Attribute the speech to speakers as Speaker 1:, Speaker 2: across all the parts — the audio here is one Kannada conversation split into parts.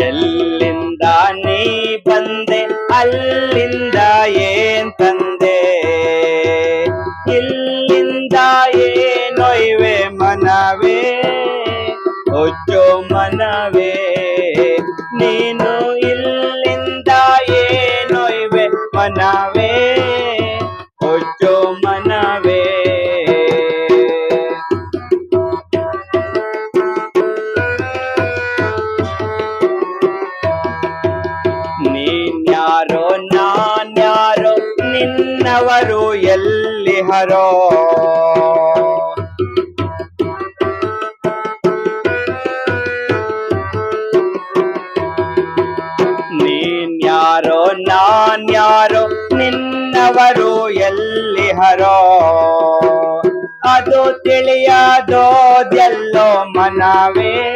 Speaker 1: ಎಲ್ಲಿಂದ ನೀ ಬಂದೆ ಅಲ್ಲಿಂದ ಏನ್ ತಂದೆ ನೀನ್ಯಾರೋ ನಿನ್ನವರು ಎಲ್ಲಿ ಹರೋ? ನೀನ್ಯಾರೋ ನಾನ್ಯಾರೋ ನಿನ್ನವರು ಎಲ್ಲಿ ಹರೋ? ಅದು ತಿಳಿಯದೋದೆಲ್ಲೋ ಮನವೇ?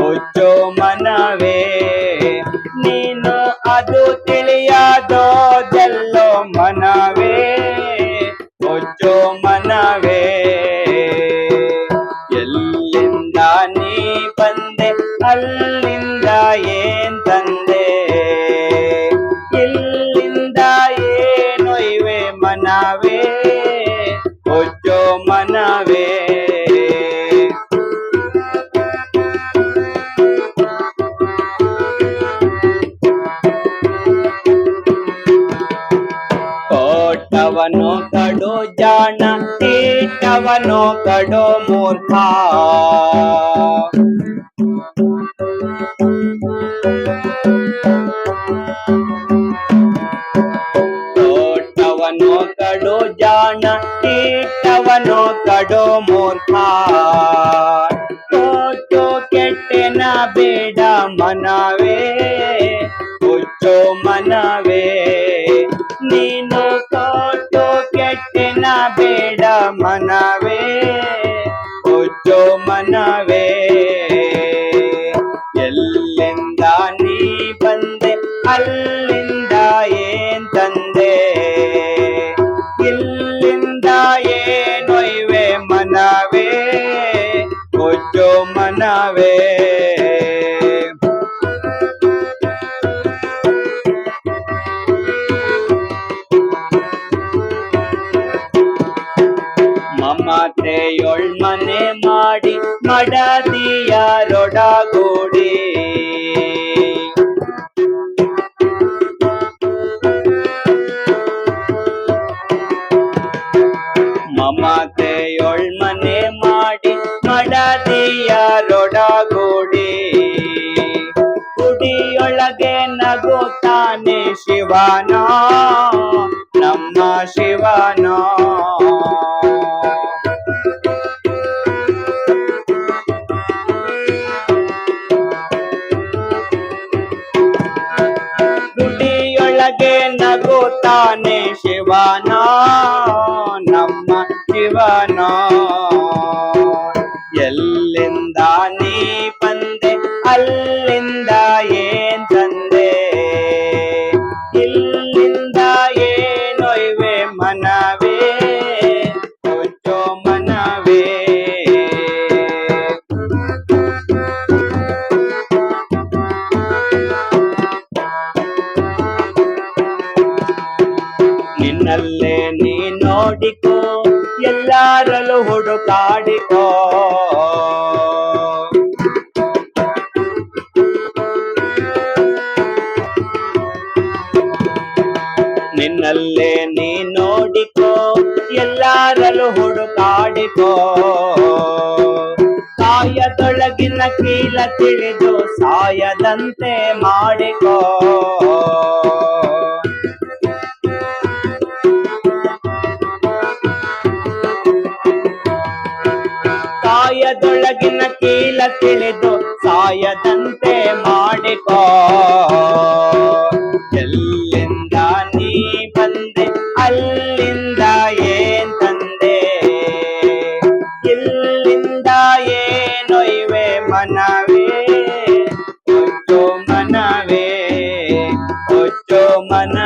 Speaker 1: ಹುಚ್ಚೋ ಮನವೇ, ನೀನು ಅದು ತಿಳಿಯದೋದೆಲ್ಲೋ ಅಲ್ಲಿಂದ ಏನ್ ತಂದೆ ಇಲ್ಲಿಂದ ಏನೊಯ್ವೆ ಮನವೇ ಹೊಚ್ಚೋ ಮನವೇ ಕೋಟವನು ಕಡು ಜಾಣ ತೀಟವನು ಕಡು ಮೂರ್ಖ ತೋಟವನು ಕಡೋ ಜಾಣ, ಕೀಟವನು ಕಡೋ ಮೂರ್ಖ. ಕೋಟು ಕೆಟ್ಟೆನ ಬೇಡ ಮನವೇ ಹುಚ್ಚೋ ಮನವೇ. ನೀನು ಕೋಟು ಕೆಟ್ಟೆನ ಬೇಡ ಮನವೇ ಹುಚ್ಚೋ ಮನವೇ. ಮಮತೆಯೊಳ್ಮನೆ ಮಾಡಿ ಮಡದಿಯರೊಡಗೂಡಿ. ಮಮತೆಯೊಳ್ಮನೆ ಮಾಡಿ ಮಡದಿಯರೊಡಗೂಡಿ. ಗುಡಿಯೊಳಗೆ ನಗುತ್ತಾನೆ ಶಿವನ ಗುಡಿಯೊಳಗೆ ನಗುತ್ತಾನೆ ಶಿವನ ನಮ್ಮ ಶಿವನ. ಎಲ್ಲಿಂದ ನೀ ಬಂದೆ ಅಲ್ಲಿಂದ ನಿನ್ನಲ್ಲೇ ನೀ ನೋಡಿಕೋ, ಎಲ್ಲಾರಲ್ಲೂ ಹುಡುಕಾಡಿಕೋ. ನಿನ್ನಲ್ಲೇ ನೀ ನೋಡಿಕೋ, ಎಲ್ಲಾರಲ್ಲೂ ಹುಡುಕಾಡಿಕೋ. ಸಾಯದೊಳಗಿನ ಕೀಲ ತಿಳಿದು ಸಾಯದಂತೆ ಮಾಡಿಕೋ. ಹೃದಯದೊಳಗಿನ ಕೀಲ ತಿಳಿದು ಸಾಯದಂತೆ ಮಾಡಿಕೋ. ಎಲ್ಲಿಂದ ನೀ ಬಂದೆ, ಅಲ್ಲಿಂದ ಏನ್ ತಂದೆ? ಇಲ್ಲಿಂದ ಏನೊಯ್ವೆ ಮನವೇ? ಒಟ್ಟು ಮನವೇ ಒಟ್ಟು ಮನ